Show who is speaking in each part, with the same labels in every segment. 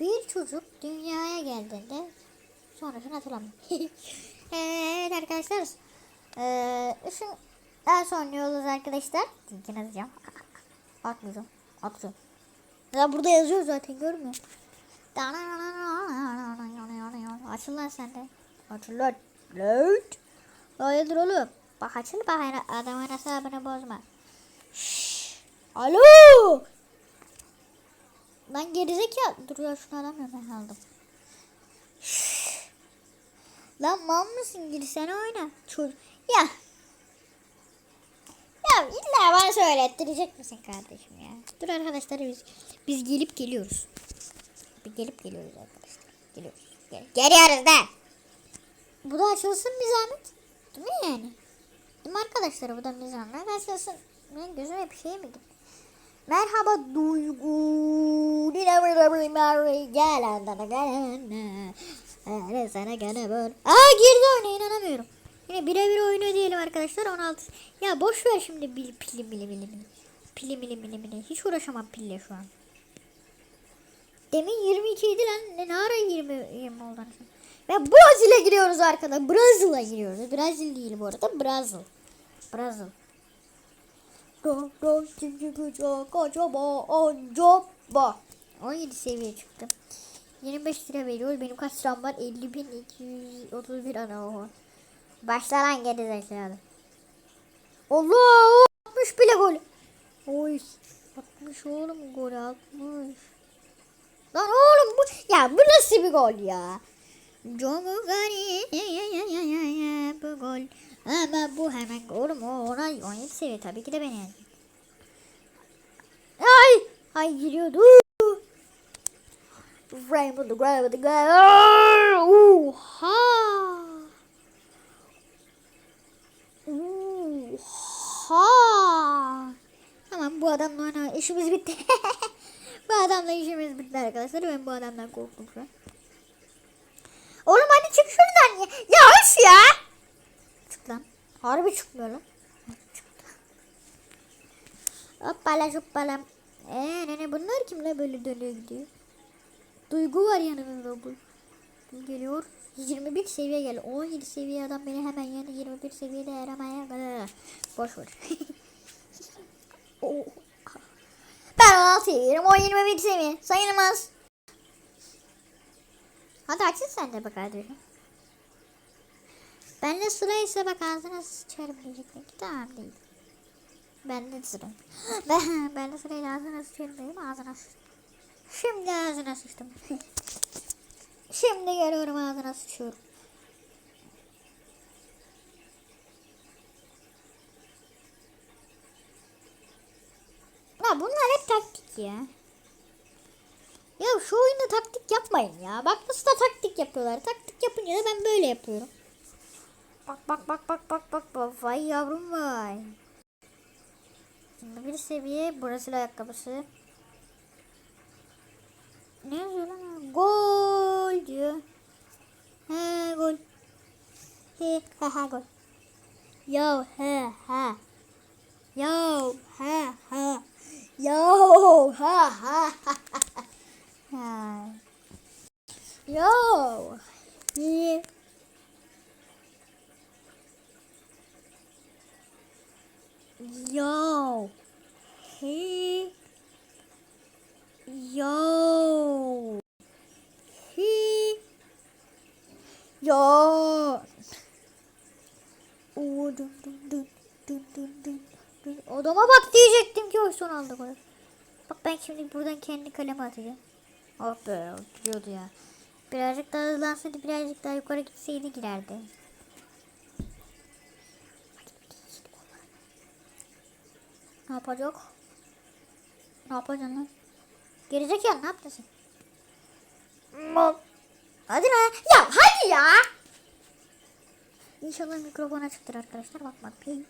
Speaker 1: Bir çocuk dünyaya geldiğinde sonrasını hatırlamıyorum. evet arkadaşlar. Ee, işin en son yoluz arkadaşlar. Linkini atacağım. Atmayacağım. Atacağım. Ya burada yazıyor zaten görmüyor. Açıl lan sen de. Açıl lan. Lan. Hayırdır oğlum? Bak açıl bak adamın hesabını bozma. Şşş. Alo. Lan gerizekalı. Dur ya şunu alamıyorum ben aldım. Lan mal mısın? Girsene oyna. Çocuk. Ya. Ya illa bana söylettirecek misin kardeşim ya? Dur arkadaşlar biz biz gelip geliyoruz. Bir gelip geliyoruz arkadaşlar. Geliyoruz. Gel geliyoruz da. Bu da açılsın bir zahmet. Değil mi yani? Değil mi arkadaşlar bu da bir zahmet açılsın. Benim gözüme bir şey mi gitti? Merhaba Duygu. Gel andana gel. Sana gene böyle. Aa girdi oyuna inanamıyorum. Yine birebir oyunu diyelim arkadaşlar 16. Ya boş ver şimdi bil, pili mili mili mili. Pili mili mili mili. Hiç uğraşamam pille şu an. Demin 22 idi lan. Ne, ne ara 20, 20 oldu anasını. Ve Brazil'e giriyoruz arkada. Brazil'a giriyoruz. Brazil değil bu arada. Brazil. Brazil. Do do çiçek uçak acaba acaba. 17 seviye çıktım. 25 lira veriyor. Benim kaç liram var? 50.231 ana oha. Başla lan geri zekalı. Allah 60 bile gol. Oy 60 oğlum gol 60. Lan oğlum bu ya bu nasıl bir gol ya? Jomu gani bu gol. Ama bu hemen gol mu? Ona 17 seviye tabii ki de beni yani. Ay! Ay giriyordu. Rainbow the Grave the Grave. Oha! Oha! Tamam bu adamla işimiz bitti. bu adamla işimiz bitti arkadaşlar. Ben bu adamdan korktum şu an. Oğlum hadi çık şuradan ya. Ya öf ya. Çık lan. Harbi çıkmıyor lan. Çıktı. Hoppala hoppala. Eee nene bunlar kim la böyle dönüyor gidiyor. Duygu var yanımızda bu. Geliyor? 21 seviye gel. 17 seviye adam beni hemen yani 21 seviyede aramaya kadar. Boş ver. Oh. ben 16 seviyeyim. O 21 seviye. Sayılmaz. Hadi açın sen de bak kardeşim. Ben de sıraysa bak ağzına sıçarım diyecektim tamam değil. Ben de sıra. Ben, ben de sırayla ağzına sıçarım dedim ağzına. Şimdi ağzına sıçtım. Şimdi geliyorum ağzına sıçıyorum. Ya bunlar hep taktik ya. Ya şu oyunda taktik yapmayın ya. Bak nasıl da taktik yapıyorlar. Taktik yapınca da ben böyle yapıyorum. Bak bak bak bak bak bak bak. Vay yavrum vay. Şimdi bir seviye Brezilya ayakkabısı. Ne yazıyor lan? Gol diyor. He gol. He ha ha gol. Yo he ha. Yo he ha. Yo ha ha ha. Yo. He. Yo. He. Yo. He. Yo. Oo, dun dun dun dun dun dun. Odama bak diyecektim ki o son anda gol. Bak ben şimdi buradan kendi kaleme atacağım. Oh be gidiyordu ya. Birazcık daha hızlansaydı birazcık daha yukarı gitseydi girerdi. Ne yapacak? Ne yapacaksın lan? Gerizekalı ne yaptın sen? Hadi lan. Ya hadi ya. İnşallah mikrofon açıktır arkadaşlar. Bakma. Ping.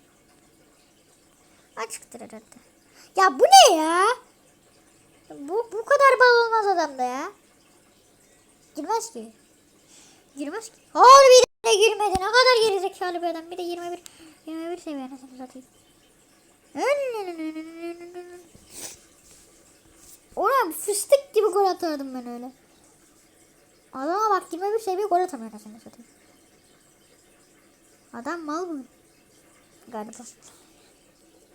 Speaker 1: Açıktır herhalde. Ya bu ne ya? Bu bu kadar bal olmaz adamda ya. Girmez ki. Girmez ki. Harbi de girmedi. Ne kadar gerizekalı bir adam. Bir de 21 21 seviye anasını satayım. Ya fıstık gibi gol atardım ben öyle. Adama bak 21 seviye gol atamıyor nasıl satayım. Adam mal bu. Galiba.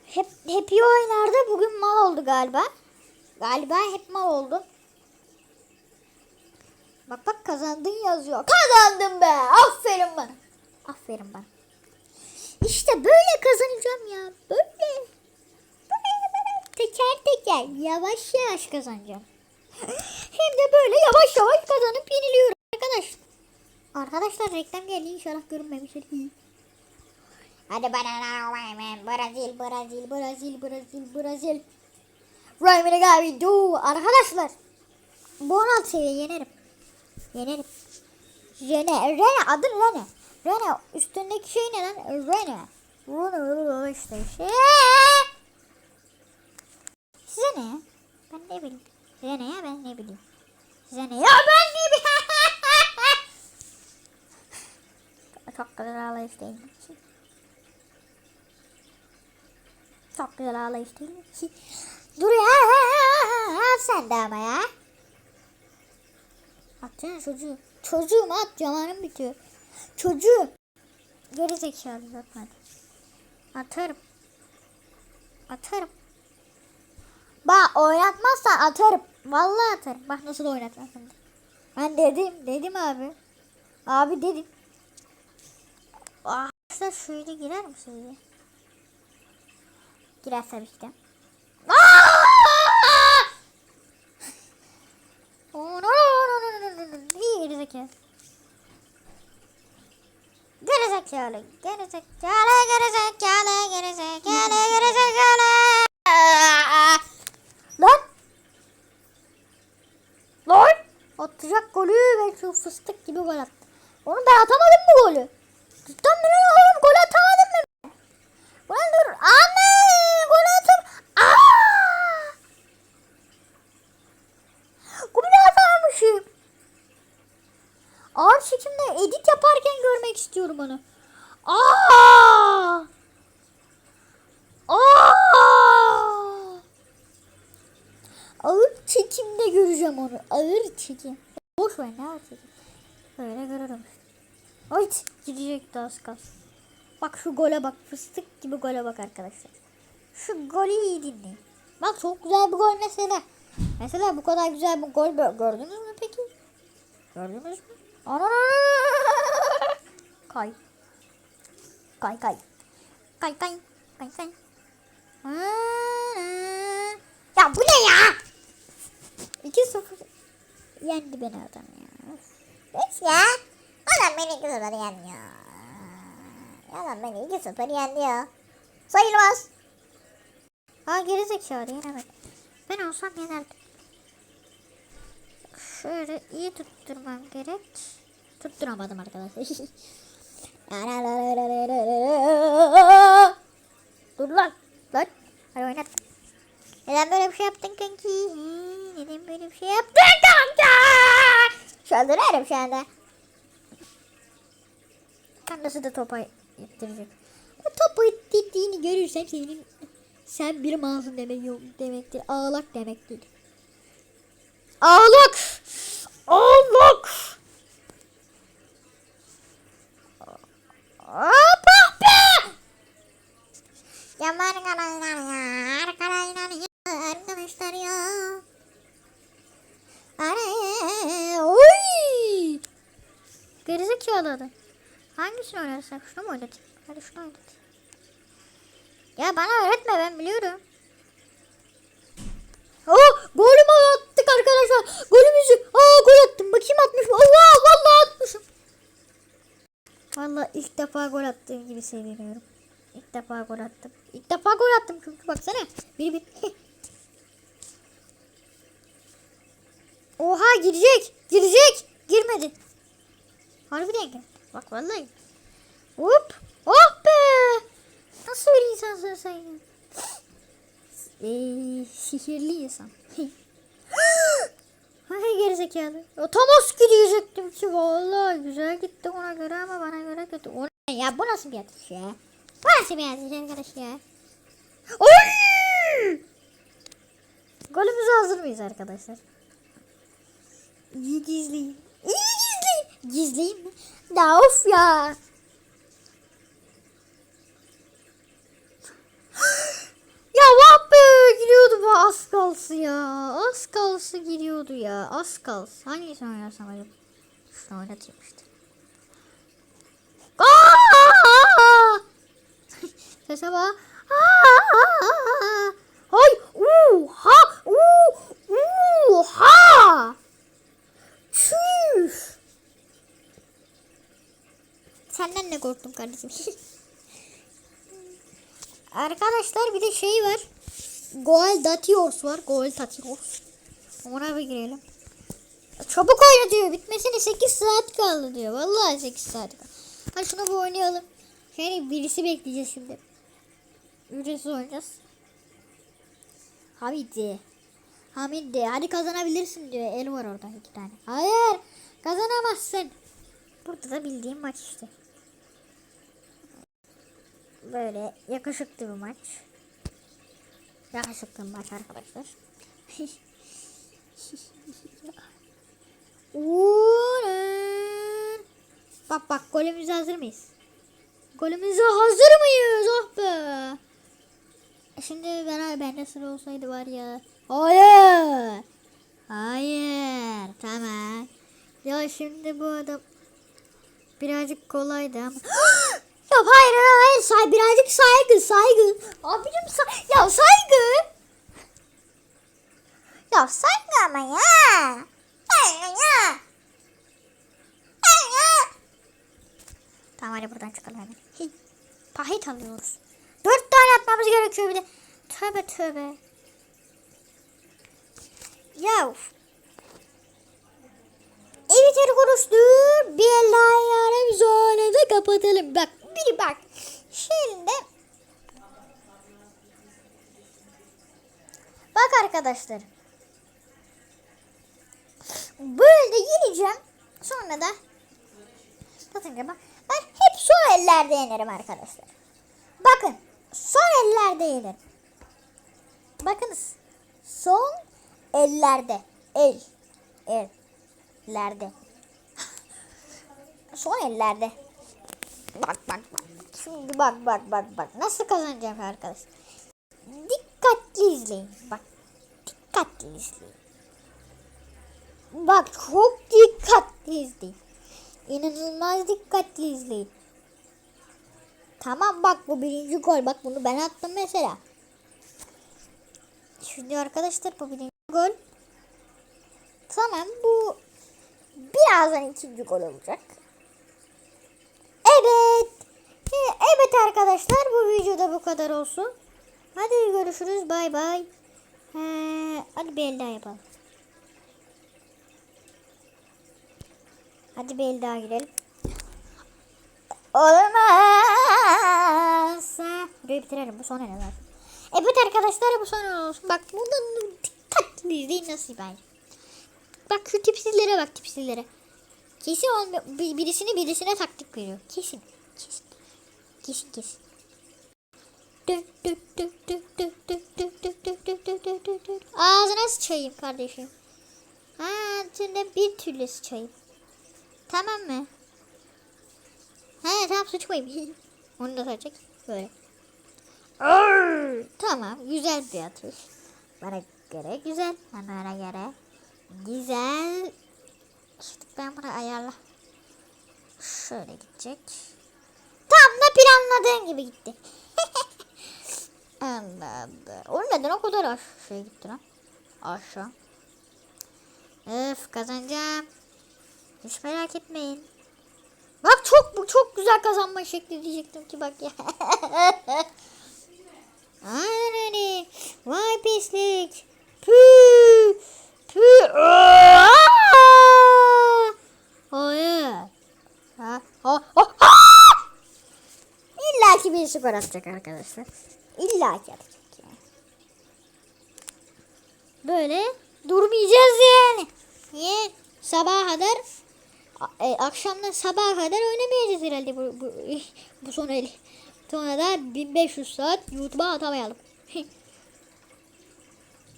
Speaker 1: Hep, hep iyi oynardı. Bugün mal oldu galiba. Galiba hep mal oldu. Bak bak kazandın yazıyor. Kazandım be. Aferin bana. Aferin bana. İşte böyle kazanacağım ya. Böyle. Böyle böyle teker teker yavaş yavaş kazanacağım. Hem de böyle yavaş yavaş kazanıp yeniliyorum arkadaş. Arkadaşlar reklam geldi inşallah görünmemiştir. Hadi bana Rayman Brazil Brazil Brazil Brazil Brazil Rayman'ı galiba do arkadaşlar. Bu 16 seviye yenerim. Yenerim. Rene, Rene adı Rene. Rene üstündeki şey ne lan? Rene. Rene işte şey. Size ne? Ben ne bileyim. Size ne ya ben ne bileyim. Size ne ya ben ne bileyim. Çok güzel ağlayış değil mi? Çok güzel ağlayış değil mi? Dur ya. Sen de ama ya. Atsana çocuğu. Çocuğum at zamanım bitiyor. Çocuğu. Geri zekalı zaten. Atarım. Atarım. Bak oynatmazsan atarım. Vallahi atarım. Bak nasıl oynatmam şimdi. Ben dedim. Dedim abi. Abi dedim. Ah, sen şöyle girer misin? Girer tabii ki de. Aa! İyi gerizekalı. Gerizekalı, gerizekalı, gerizekalı, gerizekalı, gerizekalı. Lan! Lan! Atacak golü ve şu fıstık gibi gol attı. Onu ben atamadım mı golü? Cidden lan oğlum gol atamadım ben? Ulan dur. Anne! Gol atam. Aa! Golü atamamışım. Ağır çekimde edit yaparken istiyorum onu. Aa! Aa! Ağır çekimde göreceğim onu. Ağır çekim. Boş ver ne ağır çekim. Böyle görürüm. Ay gidecekti az kalsın. Bak şu gole bak. Fıstık gibi gole bak arkadaşlar. Şu golü iyi dinleyin. Bak çok güzel bir gol mesela. Mesela bu kadar güzel bir gol gö- gördünüz mü peki? Gördünüz mü? Ana! Kay. Kay kay. Kay kay. Kay kay. Ya bu ne ya? 2-0 yendi beni adam ya. Geç ya. Adam beni 2-0 yendi ya. Adam beni 2-0 yendi ya. Sayılmaz. Ha geri zekalı yenemedi. Ben olsam yenerdim. Şöyle iyi tutturmam gerek. Tutturamadım arkadaşlar. Dur lan. Lan. Hadi oynat. Neden böyle bir şey yaptın kanki? Neden böyle bir şey yaptın kanka? Şöldürelim şu anda. Kendisi de topa ittirecek. O topu ittirdiğini görürsem senin sen bir malsın demek yok demektir. Ağlak demektir. Ağlak! Hoppa be! Yaman kalanlar ya, arkadaşlar ya, arkadaşlar ya. Are, oy! Gerizekalı adam. Hangisini oynarsak? Şunu mu oynatayım? Hadi şunu oynatayım. Ya bana öğretme ben biliyorum. Oh golümü attık arkadaşlar. Golümüzü. Aa gol attım. Bakayım atmış mı? Allah vallahi atmışım. Vallahi ilk defa gol attığım gibi seviniyorum. İlk defa gol attım. İlk defa gol attım çünkü baksana. Bir bir. Oha girecek. Girecek. Girmedi. Harbiden gel. Bak vallahi. Hop. Oh be. Nasıl bir insansın sen ya? Eee sihirli insan. Hay gerizekalı. Otomas gidecektim ki vallahi güzel gitti ona göre ama bana göre kötü. O ne ya bu nasıl bir atış ya? Bu nasıl bir atış arkadaş ya? Oy! Golümüze hazır mıyız arkadaşlar? İyi gizleyin. Gizleyin mi? Ya of ya. ya vah be giriyordu bu az kalsı ya. Az kalsı giriyordu ya. Az kalsı. Hangisini oynarsam acaba? Şunu oynatayım işte. Sese bak. Hay! Uha! Uha! Çüş! Senden de korktum kardeşim. Arkadaşlar bir de şey var. Goal Datios var. Goal Datios. Ona bir girelim. Çabuk oyna diyor. Bitmesine 8 saat kaldı diyor. Vallahi 8 saat kaldı. Hadi şunu bir oynayalım. Yani birisi bekleyeceğiz şimdi. Ücretsiz oynayacağız. Hamidi. Hamidi. Hadi kazanabilirsin diyor. El var orada iki tane. Hayır. Kazanamazsın. Burada da bildiğim maç işte. Böyle yakışıklı bir maç. Yakışıklı bir maç arkadaşlar. Bak bak golümüze hazır mıyız? Golümüze hazır mıyız? Oh be. Şimdi ben bende sıra olsaydı var ya. Hayır. Hayır. Tamam. Ya şimdi bu adam birazcık kolaydı ama. ya hayır hayır. Say, birazcık saygı saygı. Abicim say ya saygı. Ya saygı ama ya. Saygı ya. Saygı. Tamam hadi buradan çıkalım hemen. Hi, Pahit alıyoruz. Dört tane atmamız gerekiyor bir de. Tövbe tövbe. Ya. Evet arkadaşlar. Bir layara biz onu da kapatalım. Bak biri bak. Şimdi. Bak arkadaşlar. Böyle yeneceğim. Sonra da Bakın bak. Ben hep son ellerde yenerim arkadaşlar. Bakın. Son ellerde yenerim. Bakınız. Son ellerde. El. Ellerde. son ellerde. Bak bak bak. Şimdi bak bak bak bak. Nasıl kazanacağım arkadaşlar. Dikkatli izleyin. Bak. Dikkatli izleyin. Bak çok dikkatli izleyin. İnanılmaz dikkatli izleyin. Tamam bak bu birinci gol. Bak bunu ben attım mesela. Şimdi arkadaşlar bu birinci gol. Tamam bu birazdan ikinci gol olacak. Evet. Ee, Evet arkadaşlar bu videoda bu kadar olsun. Hadi görüşürüz. Bay bay. Ee, hadi bir el daha yapalım. Hadi bir el daha girelim. Olmazsa. Videoyu bitirelim. Bu son el. Evet arkadaşlar bu son olsun. Bak buradan dikkatli izleyin nasıl bence. Bak şu tipsizlere bak tipsizlere. Kesin olmuyor. Birisini birisine taktik veriyor. Kesin. Kesin. Kesin kesin. Ağzına sıçayım kardeşim. Ağzına bir türlü sıçayım. Tamam mı? He tamam sıçmayayım. Onu da sıçacak. Böyle. Arr! Tamam güzel bir atış. Bana göre güzel. Bana göre güzel ben bunu ayarla. Şöyle gidecek. Tam da planladığım gibi gitti. Anladım. O neden o kadar aşağı gitti lan? Aşağı. Öf kazanacağım. Hiç merak etmeyin. Bak çok bu çok güzel kazanma şekli diyecektim ki bak ya. Anne. Vay pislik. Pü. Pü. Aa! Hayır. Ha, ha, ha, ha! İlla ki bir skor atacak arkadaşlar. İlla ki atacak yani. Böyle durmayacağız yani. Niye? Sabaha kadar e, akşamdan sabaha kadar oynamayacağız herhalde bu, bu, bu son eli. Sonra da 1500 saat YouTube'a atamayalım.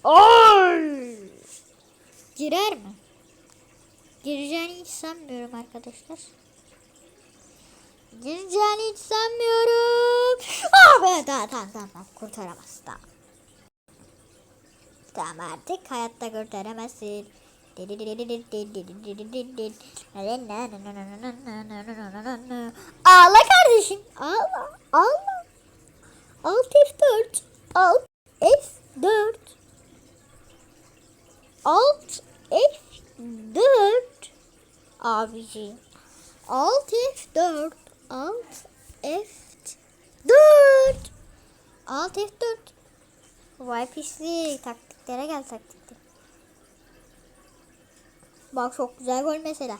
Speaker 1: Ay! Girer mi? Gireceğini hiç sanmıyorum arkadaşlar. Gireceğini hiç sanmıyorum. Ah be tamam tamam tamam kurtaramaz tamam. Tamam artık hayatta kurtaramazsın. Ağla kardeşim. Ağla. Ağla. Alt F4. Alt F4. Alt F4. Abiciğim. Alt F4. Alt F4. Alt F4. Vay pislik. Taktiklere gel taktikte. Bak çok güzel gol mesela.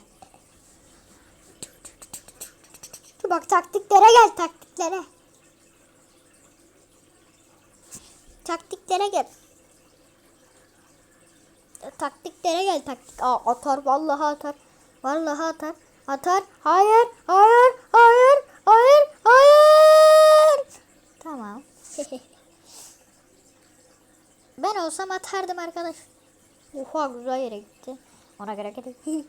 Speaker 1: Bak taktiklere gel taktiklere. Taktiklere gel. Taktiklere gel taktik. Aa, atar vallahi atar. Vallahi atar. Atar. Hayır. Hayır. Hayır. Hayır. Hayır. Tamam. ben olsam atardım arkadaş. Oha güzel yere gitti. Ona göre gidelim.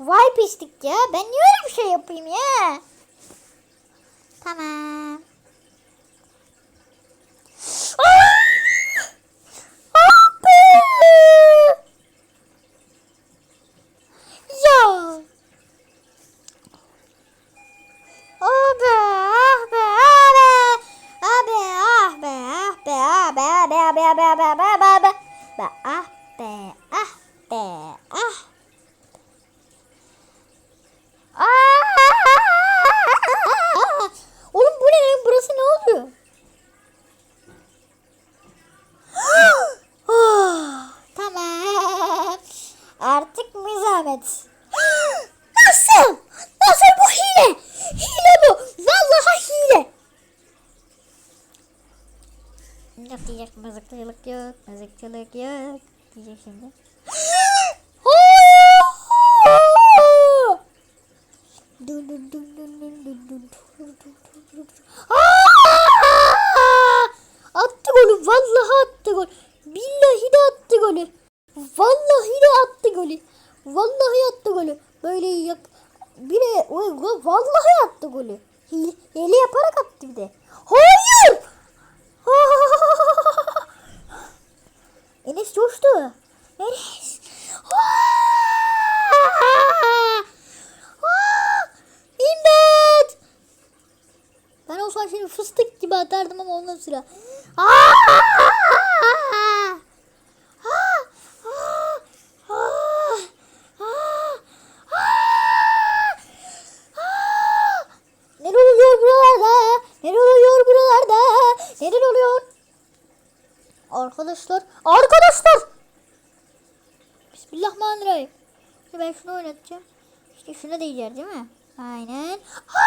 Speaker 1: Vay pislik ya. Ben niye öyle bir şey yapayım ya? Tamam. Ah! Dun. Aa! Attı golü. Vallahi attı gol. Billahi de attı golü. Vallahi de attı golü. Vallahi attı golü. Böyle yak oy, go- vallahi attı golü. Hile yaparak attı bir de. Hayır! Enes coştu. Enes. İmdat! Ben olsam şimdi fıstık gibi atardım ama ondan sonra. Neler oluyor buralarda? Neler oluyor buralarda? Neler oluyor? Arkadaşlar, arkadaşlar! Şimdi ben şunu oynatacağım. İşte şuna değeceğiz değil mi? Aynen. Ha!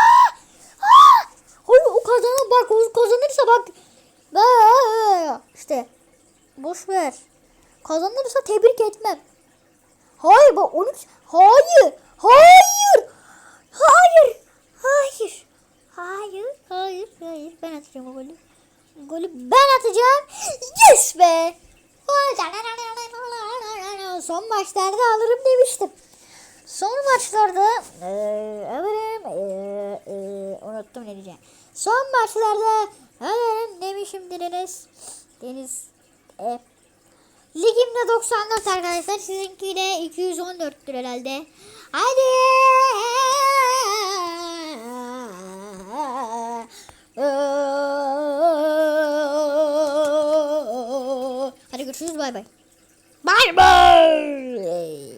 Speaker 1: Ha! O kazanır bak o kazanırsa bak. Ba- İşte boş ver. Kazanırsa tebrik etmem. Hayır bak 13 hayır. Hayır. Hayır. Hayır. Hayır. Hayır. Hayır. Ben atacağım o golü. Golü ben atacağım. Yes be. Son maçlarda alırım demiştim. Son maçlarda eee, alırım. eee, eee, unuttum ne diyeceğim. Son maçlarda alırım demişim Deniz. Deniz. E, ligimde 94 arkadaşlar. Sizinki de 214'tür herhalde. Hadi. Hadi görüşürüz bay bay. Bye.